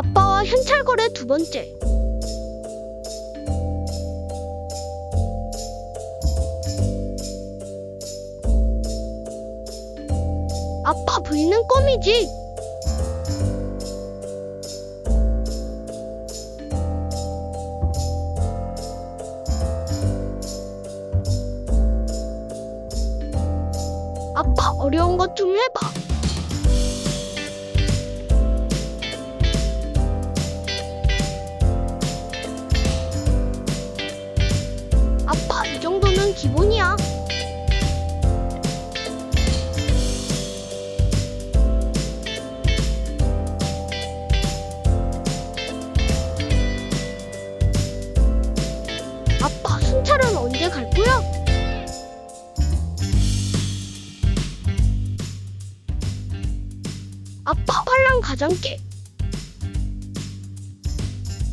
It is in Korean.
아빠와 현찰 거래 두 번째. 아빠 부인은 껌이지. 아빠 어려운 것 좀 해봐. 이 정도는 기본이야. 아빠 순찰은 언제 갈 거야? 아빠 팔랑 가장께